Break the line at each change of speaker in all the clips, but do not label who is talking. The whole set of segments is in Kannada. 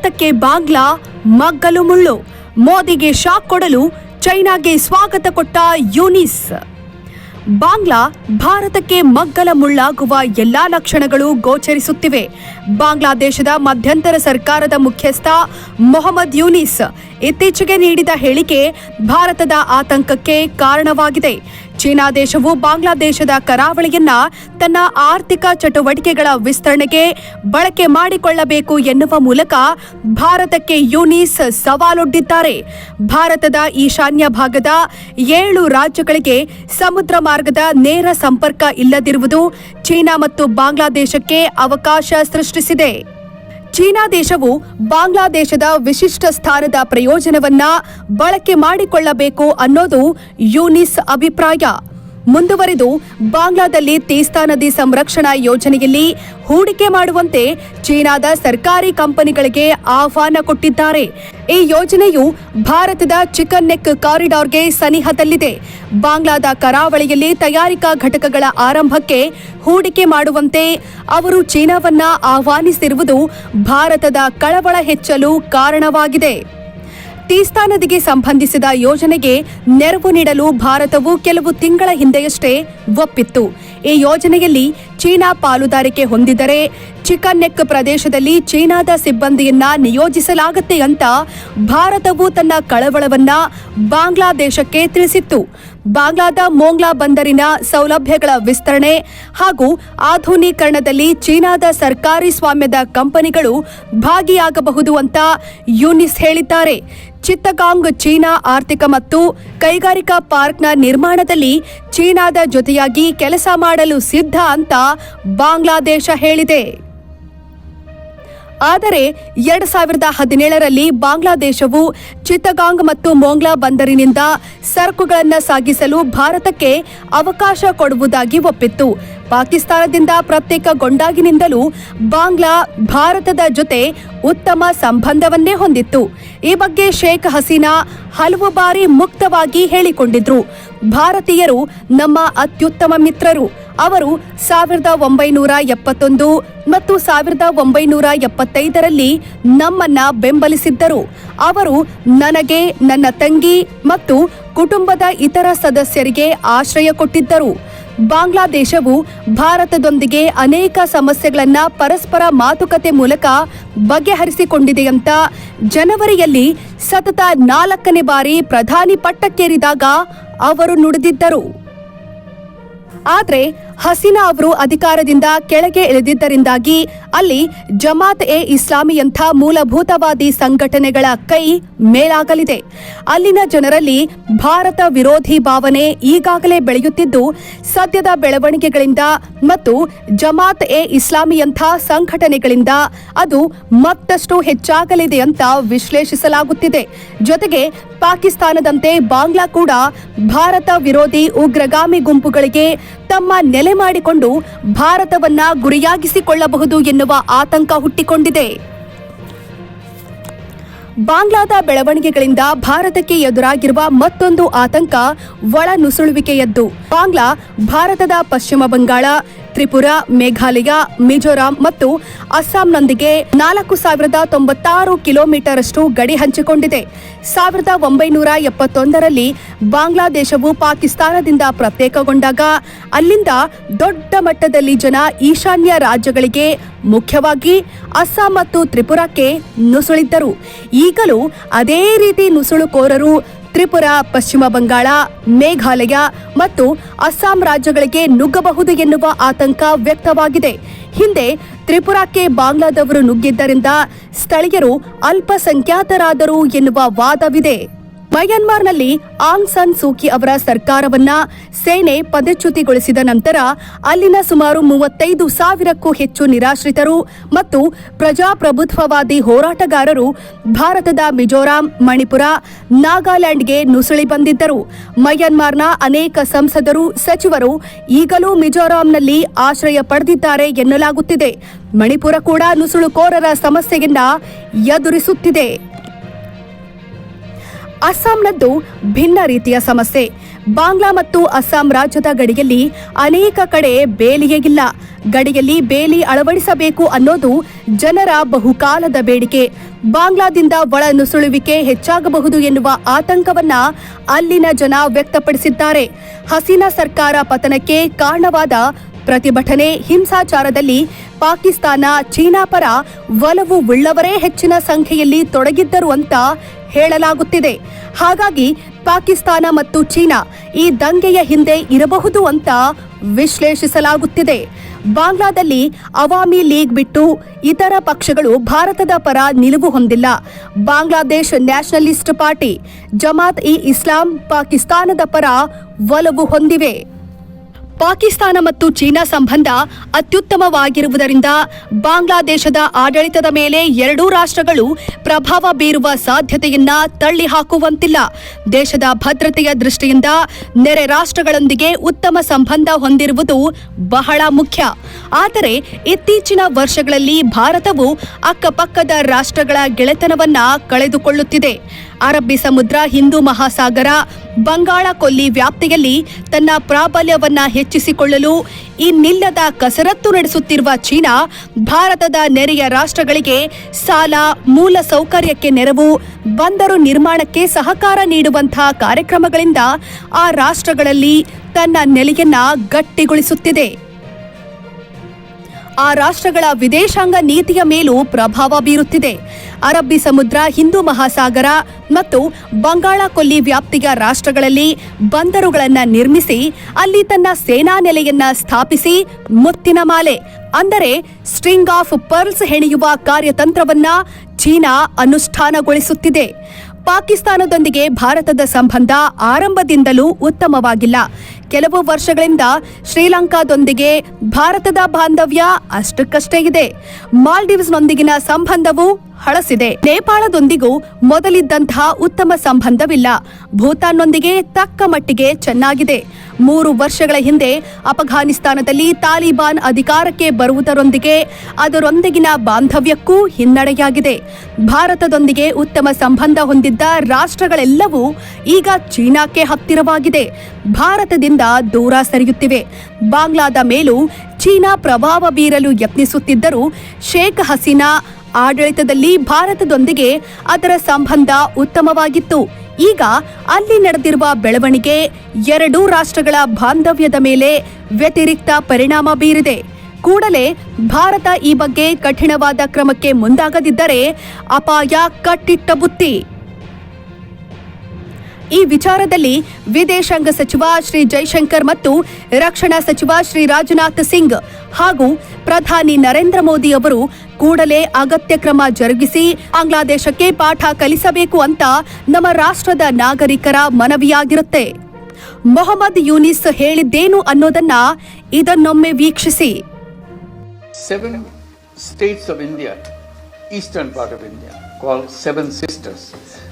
ಭಾರತಕ್ಕೆ ಬಾಂಗ್ಲಾ, ಮಗ್ಗಲು ಮುಳ್ಳು. ಮೋದಿಗೆ ಶಾಕ್ ಕೊಡಲು ಚೈನಾಗೆ ಸ್ವಾಗತ ಕೊಟ್ಟ ಯೂನಿಸ್. ಬಾಂಗ್ಲಾ ಭಾರತಕ್ಕೆ ಮಗ್ಗಲ ಮುಳ್ಳಾಗುವ ಎಲ್ಲಾ ಲಕ್ಷಣಗಳು ಗೋಚರಿಸುತ್ತಿವೆ. ಬಾಂಗ್ಲಾದೇಶದ ಮಧ್ಯಂತರ ಸರ್ಕಾರದ ಮುಖ್ಯಸ್ಥ ಮೊಹಮ್ಮದ್ ಯೂನಿಸ್ ಇತ್ತೀಚೆಗೆ ನೀಡಿದ ಹೇಳಿಕೆ ಭಾರತದ ಆತಂಕಕ್ಕೆ ಕಾರಣವಾಗಿದೆ. ಚೀನಾ ದೇಶವು ಬಾಂಗ್ಲಾದೇಶದ ಕರಾವಳಿಯನ್ನ ತನ್ನ ಆರ್ಥಿಕ ಚಟುವಟಿಕೆಗಳ ವಿಸ್ತರಣೆಗೆ ಬಳಕೆ ಮಾಡಿಕೊಳ್ಳಬೇಕು ಎನ್ನುವ ಮೂಲಕ ಭಾರತಕ್ಕೆ ಯೂನಿಸ್ ಸವಾಲೊಡ್ಡಿದ್ದಾರೆ. ಭಾರತದ ಈಶಾನ್ಯ ಭಾಗದ ಏಳು ರಾಜ್ಯಗಳಿಗೆ ಸಮುದ್ರ ಮಾರ್ಗದ ನೇರ ಸಂಪರ್ಕ ಇಲ್ಲದಿರುವುದು ಚೀನಾ ಮತ್ತು ಬಾಂಗ್ಲಾದೇಶಕ್ಕೆ ಅವಕಾಶ ಸೃಷ್ಟಿಸಿದೆ. ಚೀನಾ ದೇಶವು ಬಾಂಗ್ಲಾದೇಶದ ವಿಶಿಷ್ಟ ಸ್ಥಾನದ ಪ್ರಯೋಜನವನ್ನ ಬಳಕೆ ಮಾಡಿಕೊಳ್ಳಬೇಕು ಅನ್ನೋದು ಯೂನಿಸ್ ಅಭಿಪ್ರಾಯ. ಮುಂದುವರೆದು ಬಾಂಗ್ಲಾದಲ್ಲಿ ತೀಸ್ತಾ ನದಿ ಸಂರಕ್ಷಣಾ ಯೋಜನೆಯಲ್ಲಿ ಹೂಡಿಕೆ ಮಾಡುವಂತೆ ಚೀನಾದ ಸರ್ಕಾರಿ ಕಂಪನಿಗಳಿಗೆ ಆಹ್ವಾನ ಕೊಟ್ಟಿದ್ದಾರೆ. ಈ ಯೋಜನೆಯು ಭಾರತದ ಚಿಕನ್ ನೆಕ್ ಕಾರಿಡಾರ್ಗೆ ಸನಿಹದಲ್ಲಿದೆ. ಬಾಂಗ್ಲಾದ ಕರಾವಳಿಯಲ್ಲಿ ತಯಾರಿಕಾ ಘಟಕಗಳ ಆರಂಭಕ್ಕೆ ಹೂಡಿಕೆ ಮಾಡುವಂತೆ ಅವರು ಚೀನಾವನ್ನ ಆಹ್ವಾನಿಸಿರುವುದು ಭಾರತದ ಕಳವಳ ಹೆಚ್ಚಲು ಕಾರಣವಾಗಿದೆ. ತೀಸ್ತಾ ನದಿಗೆ ಸಂಬಂಧಿಸಿದ ಯೋಜನೆಗೆ ನೆರವು ನೀಡಲು ಭಾರತವು ಕೆಲವು ತಿಂಗಳ ಹಿಂದೆಯಷ್ಟೇ ಒಪ್ಪಿತ್ತು. ಈ ಯೋಜನೆಯಲ್ಲಿ ಚೀನಾ ಪಾಲುದಾರಿಕೆ ಹೊಂದಿದರೆ ಚಿಕನ್ ನೆಕ್ ಪ್ರದೇಶದಲ್ಲಿ ಚೀನಾದ ಸಿಬ್ಬಂದಿಯನ್ನ ನಿಯೋಜಿಸಲಾಗುತ್ತೆ ಅಂತ ಭಾರತವು ತನ್ನ ಕಳವಳವನ್ನ ಬಾಂಗ್ಲಾದೇಶಕ್ಕೆ ತಿಳಿಸಿತ್ತು. ಬಾಂಗ್ಲಾದ ಮೋಂಗ್ಲಾ ಬಂದರಿನ ಸೌಲಭ್ಯಗಳ ವಿಸ್ತರಣೆ ಹಾಗೂ ಆಧುನೀಕರಣದಲ್ಲಿ ಚೀನಾದ ಸರ್ಕಾರಿ ಸ್ವಾಮ್ಯದ ಕಂಪನಿಗಳು ಭಾಗಿಯಾಗಬಹುದು ಅಂತ ಯೂನಿಸ್ ಹೇಳಿದ್ದಾರೆ. ಚಿತ್ತಗಾಂಗ್ ಚೀನಾ ಆರ್ಥಿಕ ಮತ್ತು ಕೈಗಾರಿಕಾ ಪಾರ್ಕ್ನ ನಿರ್ಮಾಣದಲ್ಲಿ ಚೀನಾದ ಜೊತೆಯಾಗಿ ಕೆಲಸ ಮಾಡಲು ಸಿದ್ಧ ಅಂತ ಬಾಂಗ್ಲಾದೇಶ ಹೇಳಿದೆ. ಆದರೆ ಎರಡ್ ಸಾವಿರದ ಹದಿನೇಳರಲ್ಲಿ ಬಾಂಗ್ಲಾದೇಶವು ಚಿತ್ತಗಾಂಗ್ ಮತ್ತು ಮೋಂಗ್ಲಾ ಬಂದರಿನಿಂದ ಸರಕುಗಳನ್ನು ಸಾಗಿಸಲು ಭಾರತಕ್ಕೆ ಅವಕಾಶ ಕೊಡುವುದಾಗಿ ಒಪ್ಪಿತ್ತು. ಪಾಕಿಸ್ತಾನದಿಂದ ಪ್ರತ್ಯೇಕಗೊಂಡಾಗಿನಿಂದಲೂ ಬಾಂಗ್ಲಾ ಭಾರತದ ಜೊತೆ ಉತ್ತಮ ಸಂಬಂಧವನ್ನೇ ಹೊಂದಿತ್ತು. ಈ ಬಗ್ಗೆ ಶೇಖ್ ಹಸೀನಾ ಹಲವು ಬಾರಿ ಮುಕ್ತವಾಗಿ ಹೇಳಿಕೊಂಡಿದ್ರು. ಭಾರತೀಯರು ನಮ್ಮ ಅತ್ಯುತ್ತಮ ಮಿತ್ರರು. ಅವರು ಸಾವಿರದ ಒಂಬೈನೂರ ಎಪ್ಪತ್ತೊಂದು ಮತ್ತು ಸಾವಿರದ ಒಂಬೈನೂರ ಎಪ್ಪತ್ತೈದರಲ್ಲಿ ನಮ್ಮನ್ನ ಬೆಂಬಲಿಸಿದ್ದರು. ಅವರು ನನಗೆ, ನನ್ನ ತಂಗಿ ಮತ್ತು ಕುಟುಂಬದ ಇತರ ಸದಸ್ಯರಿಗೆ ಆಶ್ರಯ ಕೊಟ್ಟಿದ್ದರು. ಬಾಂಗ್ಲಾದೇಶವು ಭಾರತದೊಂದಿಗೆ ಅನೇಕ ಸಮಸ್ಯೆಗಳನ್ನ ಪರಸ್ಪರ ಮಾತುಕತೆ ಮೂಲಕ ಬಗೆಹರಿಸಿಕೊಂಡಿದೆಯಂತ ಜನವರಿಯಲ್ಲಿ ಸತತ ನಾಲ್ಕನೇ ಬಾರಿ ಪ್ರಧಾನಿ ಪಟ್ಟಕ್ಕೇರಿದಾಗ ಅವರು ನುಡಿದಿದ್ದರು. ಆದ್ರೆ ಹಸೀನಾ ಅವರು ಅಧಿಕಾರದಿಂದ ಕೆಳಗೆ ಇಳಿದಿದ್ದರಿಂದಾಗಿ ಅಲ್ಲಿ ಜಮಾತ್ ಎ ಇಸ್ಲಾಮಿಯಂಥ ಮೂಲಭೂತವಾದಿ ಸಂಘಟನೆಗಳ ಕೈ ಮೇಲಾಗಲಿದೆ. ಅಲ್ಲಿನ ಜನರಲ್ಲಿ ಭಾರತ ವಿರೋಧಿ ಭಾವನೆ ಈಗಾಗಲೇ ಬೆಳೆಯುತ್ತಿದ್ದು, ಸದ್ಯದ ಬೆಳವಣಿಗೆಗಳಿಂದ ಮತ್ತು ಜಮಾತ್ ಎ ಇಸ್ಲಾಮಿಯಂಥ ಸಂಘಟನೆಗಳಿಂದ ಅದು ಮತ್ತಷ್ಟು ಹೆಚ್ಚಾಗಲಿದೆ ಅಂತ ವಿಶ್ಲೇಷಿಸಲಾಗುತ್ತಿದೆ. ಜೊತೆಗೆ ಪಾಕಿಸ್ತಾನದಂತೆ ಬಾಂಗ್ಲಾ ಕೂಡ ಭಾರತ ವಿರೋಧಿ ಉಗ್ರಗಾಮಿ ಗುಂಪುಗಳಿಗೆ ತಮ್ಮ ನೆಲೆ ಮಾಡಿಕೊಂಡು ಭಾರತವನ್ನ ಗುರಿಯಾಗಿಸಿಕೊಳ್ಳಬಹುದು ಎನ್ನುವ ಆತಂಕ ಹುಟ್ಟಿಕೊಂಡಿದೆ. ಬಾಂಗ್ಲಾದ ಬೆಳವಣಿಗೆಗಳಿಂದ ಭಾರತಕ್ಕೆ ಎದುರಾಗಿರುವ ಮತ್ತೊಂದು ಆತಂಕ ಒಳನುಸುಳುವಿಕೆಯದ್ದು. ಬಾಂಗ್ಲಾ ಭಾರತದ ಪಶ್ಚಿಮ ಬಂಗಾಳ ತ್ರಿಪುರಾ, ಮೇಘಾಲಯ, ಮಿಜೋರಾಂ ಮತ್ತು ಅಸ್ಸಾಂನೊಂದಿಗೆ ನಾಲ್ಕು ಸಾವಿರದ ತೊಂಬತ್ತಾರು ಕಿಲೋಮೀಟರ್ ಅಷ್ಟು ಗಡಿ ಹಂಚಿಕೊಂಡಿದೆ. ಸಾವಿರದ ಒಂಬೈನೂರ ಎಪ್ಪತ್ತೊಂದರಲ್ಲಿ ಬಾಂಗ್ಲಾದೇಶವು ಪಾಕಿಸ್ತಾನದಿಂದ ಪ್ರತ್ಯೇಕಗೊಂಡಾಗ ಅಲ್ಲಿಂದ ದೊಡ್ಡ ಮಟ್ಟದಲ್ಲಿ ಜನ ಈಶಾನ್ಯ ರಾಜ್ಯಗಳಿಗೆ, ಮುಖ್ಯವಾಗಿ ಅಸ್ಸಾಂ ಮತ್ತು ತ್ರಿಪುರಾಕ್ಕೆ ನುಸುಳಿದ್ದರು. ಈಗಲೂ ಅದೇ ರೀತಿ ನುಸುಳುಕೋರರು ತ್ರಿಪುರಾ, ಪಶ್ಚಿಮ ಬಂಗಾಳ, ಮೇಘಾಲಯ ಮತ್ತು ಅಸ್ಸಾಂ ರಾಜ್ಯಗಳಿಗೆ ನುಗ್ಗಬಹುದು ಎನ್ನುವ ಆತಂಕ ವ್ಯಕ್ತವಾಗಿದೆ. ಹಿಂದೆ ತ್ರಿಪುರಾಕ್ಕೆ ಬಾಂಗ್ಲಾದವರು ನುಗ್ಗಿದ್ದರಿಂದ ಸ್ಥಳೀಯರು ಅಲ್ಪಸಂಖ್ಯಾತರಾದರು ಎನ್ನುವ ವಾದವಿದೆ. ಮಯನ್ಮಾರ್ನಲ್ಲಿ ಆಂಗ್ ಸಾನ್ ಸೂಕಿ ಅವರ ಸರ್ಕಾರವನ್ನ ಸೇನೆ ಪದಚ್ಯುತಿಗೊಳಿಸಿದ ನಂತರ ಅಲ್ಲಿನ ಸುಮಾರು ಮೂವತ್ತೈದು ಸಾವಿರಕ್ಕೂ ಹೆಚ್ಚು ನಿರಾಶ್ರಿತರು ಮತ್ತು ಪ್ರಜಾಪ್ರಭುತ್ವವಾದಿ ಹೋರಾಟಗಾರರು ಭಾರತದ ಮಿಜೋರಾಂ, ಮಣಿಪುರ, ನಾಗಾಲ್ಯಾಂಡ್ಗೆ ನುಸುಳಿ ಬಂದಿದ್ದರು. ಮಯನ್ಮಾರ್ನ ಅನೇಕ ಸಂಸದರು, ಸಚಿವರು ಈಗಲೂ ಮಿಜೋರಾಂನಲ್ಲಿ ಆಶ್ರಯ ಪಡೆದಿದ್ದಾರೆ ಎನ್ನಲಾಗುತ್ತಿದೆ. ಮಣಿಪುರ ಕೂಡ ನುಸುಳುಕೋರರ ಸಮಸ್ಯೆಯನ್ನ ಎದುರಿಸುತ್ತಿದೆ. ಅಸ್ಸಾಂನದ್ದು ಭಿನ್ನ ರೀತಿಯ ಸಮಸ್ಯೆ. ಬಾಂಗ್ಲಾ ಮತ್ತು ಅಸ್ಸಾಂ ರಾಜ್ಯದ ಗಡಿಯಲ್ಲಿ ಅನೇಕ ಕಡೆ ಬೇಲಿಯೇ ಇಲ್ಲ. ಗಡಿಯಲ್ಲಿ ಬೇಲಿ ಅಳವಡಿಸಬೇಕು ಅನ್ನೋದು ಜನರ ಬಹುಕಾಲದ ಬೇಡಿಕೆ. ಬಾಂಗ್ಲಾದಿಂದ ಒಳ ನುಸುಳುವಿಕೆ ಹೆಚ್ಚಾಗಬಹುದು ಎನ್ನುವ ಆತಂಕವನ್ನ ಅಲ್ಲಿನ ಜನ ವ್ಯಕ್ತಪಡಿಸಿದ್ದಾರೆ. ಹಸೀನಾ ಸರ್ಕಾರ ಪತನಕ್ಕೆ ಕಾರಣವಾದ ಪ್ರತಿಭಟನೆ ಹಿಂಸಾಚಾರದಲ್ಲಿ ಪಾಕಿಸ್ತಾನ ಚೀನಾ ಪರ ಒಲವು ಉಳ್ಳವರೇ ಹೆಚ್ಚಿನ ಸಂಖ್ಯೆಯಲ್ಲಿ ತೊಡಗಿದ್ದರು ಅಂತ ಹೇಳಲಾಗುತ್ತಿದೆ. ಹಾಗಾಗಿ ಪಾಕಿಸ್ತಾನ ಮತ್ತು ಚೀನಾ ಈ ದಂಗೆಯ ಹಿಂದೆ ಇರಬಹುದು ಅಂತ ವಿಶ್ಲೇಷಿಸಲಾಗುತ್ತಿದೆ. ಬಾಂಗ್ಲಾದಲ್ಲಿ ಅವಾಮಿ ಲೀಗ್ ಬಿಟ್ಟು ಇತರ ಪಕ್ಷಗಳು ಭಾರತದ ಪರ ನಿಲುವು ಹೊಂದಿಲ್ಲ. ಬಾಂಗ್ಲಾದೇಶ್ ನ್ಯಾಷನಲಿಸ್ಟ್ ಪಾರ್ಟಿ ಜಮಾತ್ ಇ ಇಸ್ಲಾಂ ಪಾಕಿಸ್ತಾನದ ಪರ ಒಲವು ಹೊಂದಿವೆ. ಪಾಕಿಸ್ತಾನ ಮತ್ತು ಚೀನಾ ಸಂಬಂಧ ಅತ್ಯುತ್ತಮವಾಗಿರುವುದರಿಂದ ಬಾಂಗ್ಲಾದೇಶದ ಆಡಳಿತದ ಮೇಲೆ ಎರಡೂ ರಾಷ್ಟ್ರಗಳು ಪ್ರಭಾವ ಬೀರುವ ಸಾಧ್ಯತೆಯನ್ನ ತಳ್ಳಿ ಹಾಕುವಂತಿಲ್ಲ ದೇಶದ ಭದ್ರತೆಯ ದೃಷ್ಟಿಯಿಂದ ನೆರೆ ರಾಷ್ಟ್ರಗಳೊಂದಿಗೆ ಉತ್ತಮ ಸಂಬಂಧ ಹೊಂದಿರುವುದು ಬಹಳ ಮುಖ್ಯ. ಆದರೆ ಇತ್ತೀಚಿನ ವರ್ಷಗಳಲ್ಲಿ ಭಾರತವು ಅಕ್ಕಪಕ್ಕದ ರಾಷ್ಟ್ರಗಳ ಗೆಳೆತನವನ್ನ ಕಳೆದುಕೊಳ್ಳುತ್ತಿದೆ. ಅರಬ್ಬಿ ಸಮುದ್ರ, ಹಿಂದೂ ಮಹಾಸಾಗರ, ಬಂಗಾಳ ಕೊಲ್ಲಿ ವ್ಯಾಪ್ತಿಯಲ್ಲಿ ತನ್ನ ಪ್ರಾಬಲ್ಯವನ್ನ ಹೆಚ್ಚಿಸಿಕೊಳ್ಳಲು ಇನ್ನಿಲ್ಲದ ಕಸರತ್ತು ನಡೆಸುತ್ತಿರುವ ಚೀನಾ, ಭಾರತದ ನೆರೆಯ ರಾಷ್ಟ್ರಗಳಿಗೆ ಸಾಲ, ಮೂಲ ಸೌಕರ್ಯಕ್ಕೆ ನೆರವು, ಬಂದರು ನಿರ್ಮಾಣಕ್ಕೆ ಸಹಕಾರ ನೀಡುವಂತಹ ಕಾರ್ಯಕ್ರಮಗಳಿಂದ ಆ ರಾಷ್ಟ್ರಗಳಲ್ಲಿ ತನ್ನ ನೆಲೆಯನ್ನ ಗಟ್ಟಿಗೊಳಿಸುತ್ತಿದೆ. ಆ ರಾಷ್ಟ್ರಗಳ ವಿದೇಶಾಂಗ ನೀತಿಯ ಮೇಲೂ ಪ್ರಭಾವ ಬೀರುತ್ತಿದೆ. ಅರಬ್ಬಿ ಸಮುದ್ರ, ಹಿಂದೂ ಮಹಾಸಾಗರ ಮತ್ತು ಬಂಗಾಳ ಕೊಲ್ಲಿ ವ್ಯಾಪ್ತಿಯ ರಾಷ್ಟ್ರಗಳಲ್ಲಿ ಬಂದರುಗಳನ್ನು ನಿರ್ಮಿಸಿ, ಅಲ್ಲಿ ತನ್ನ ಸೇನಾ ನೆಲೆಯನ್ನ ಸ್ಥಾಪಿಸಿ ಮುತ್ತಿನ ಮಾಲೆ, ಅಂದರೆ ಸ್ಟ್ರಿಂಗ್ ಆಫ್ ಪರ್ಲ್ಸ್ ಹೆಣೆಯುವ ಕಾರ್ಯತಂತ್ರವನ್ನ ಚೀನಾ ಅನುಷ್ಠಾನಗೊಳಿಸುತ್ತಿದೆ. ಪಾಕಿಸ್ತಾನದೊಂದಿಗೆ ಭಾರತದ ಸಂಬಂಧ ಆರಂಭದಿಂದಲೂ ಉತ್ತಮವಾಗಿಲ್ಲ. ಕೆಲವು ವರ್ಷಗಳಿಂದ ಶ್ರೀಲಂಕಾದೊಂದಿಗೆ ಭಾರತದ ಬಾಂಧವ್ಯ ಅಷ್ಟಕ್ಕಷ್ಟೇ ಇದೆ. ಮಾಲ್ಡೀವ್ಸ್ನೊಂದಿಗಿನ ಸಂಬಂಧವು ಹಳಸಿದೆ. ನೇಪಾಳದೊಂದಿಗೂ ಮೊದಲಿದ್ದಂತಹ ಉತ್ತಮ ಸಂಬಂಧವಿಲ್ಲ. ಭೂತಾನ್ನೊಂದಿಗೆ ತಕ್ಕ ಮಟ್ಟಿಗೆ ಚೆನ್ನಾಗಿದೆ. ಮೂರು ವರ್ಷಗಳ ಹಿಂದೆ ಅಫಘಾನಿಸ್ತಾನದಲ್ಲಿ ತಾಲಿಬಾನ್ ಅಧಿಕಾರಕ್ಕೆ ಬರುವುದರೊಂದಿಗೆ ಅದರೊಂದಿಗಿನ ಬಾಂಧವ್ಯಕ್ಕೂ ಹಿನ್ನಡೆಯಾಗಿದೆ. ಭಾರತದೊಂದಿಗೆ ಉತ್ತಮ ಸಂಬಂಧ ಹೊಂದಿದ್ದ ರಾಷ್ಟ್ರಗಳೆಲ್ಲವೂ ಈಗ ಚೀನಾಕ್ಕೆ ಹತ್ತಿರವಾಗಿದೆ. ಭಾರತದಿಂದ ದೂರ ಸರಿಯುತ್ತಿವೆ. ಬಾಂಗ್ಲಾದ ಮೇಲೂ ಚೀನಾ ಪ್ರಭಾವ ಬೀರಲು ಯತ್ನಿಸುತ್ತಿದ್ದರೂ ಶೇಖ್ ಹಸೀನಾ ಆಡಳಿತದಲ್ಲಿ ಭಾರತದೊಂದಿಗೆ ಅದರ ಸಂಬಂಧ ಉತ್ತಮವಾಗಿತ್ತು. ಈಗ ಅಲ್ಲಿ ನಡೆದಿರುವ ಬೆಳವಣಿಗೆ ಎರಡೂ ರಾಷ್ಟ್ರಗಳ ಬಾಂಧವ್ಯದ ಮೇಲೆ ವ್ಯತಿರಿಕ್ತ ಪರಿಣಾಮ ಬೀರಿದೆ. ಕೂಡಲೇ ಭಾರತ ಈ ಬಗ್ಗೆ ಕಠಿಣವಾದ ಕ್ರಮಕ್ಕೆ ಮುಂದಾಗದಿದ್ದರೆ ಅಪಾಯ ಕಟ್ಟಿಟ್ಟ ಬುತ್ತಿ. ಈ ವಿಚಾರದಲ್ಲಿ ವಿದೇಶಾಂಗ ಸಚಿವ ಶ್ರೀ ಜೈಶಂಕರ್ ಮತ್ತು ರಕ್ಷಣಾ ಸಚಿವ ಶ್ರೀ ರಾಜನಾಥ್ ಸಿಂಗ್ ಹಾಗೂ ಪ್ರಧಾನಿ ನರೇಂದ್ರ ಮೋದಿ ಅವರು ಕೂಡಲೇ ಅಗತ್ಯ ಕ್ರಮ ಜರುಗಿಸಿ ಬಾಂಗ್ಲಾದೇಶಕ್ಕೆ ಪಾಠ ಕಲಿಸಬೇಕು ಅಂತ ನಮ್ಮ ರಾಷ್ಟ್ರದ ನಾಗರಿಕರ ಮನವಿಯಾಗಿರುತ್ತೆ ಮೊಹಮ್ಮದ್ ಯೂನಿಸ್ ಹೇಳಿದ್ದೇನು ಅನ್ನೋದನ್ನ ಇದನ್ನೊಮ್ಮೆ ವೀಕ್ಷಿಸಿ
seven states of India eastern part of India called seven Sisters.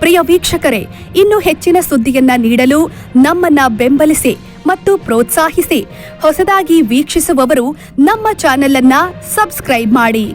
ಪ್ರಿಯ ವೀಕ್ಷಕರೇ, ಇನ್ನು ಹೆಚ್ಚಿನ ಸುದ್ದಿಯನ್ನ ನೀಡಲು ನಮ್ಮನ್ನ ಬೆಂಬಲಿಸಿ ಮತ್ತು ಪ್ರೋತ್ಸಾಹಿಸಿ, ಹೊಸದಾಗಿ ವೀಕ್ಷಿಸುವವರು ನಮ್ಮ ಚಾನೆಲ್ ಅನ್ನ ಸಬ್ಸ್ಕ್ರೈಬ್ ಮಾಡಿ.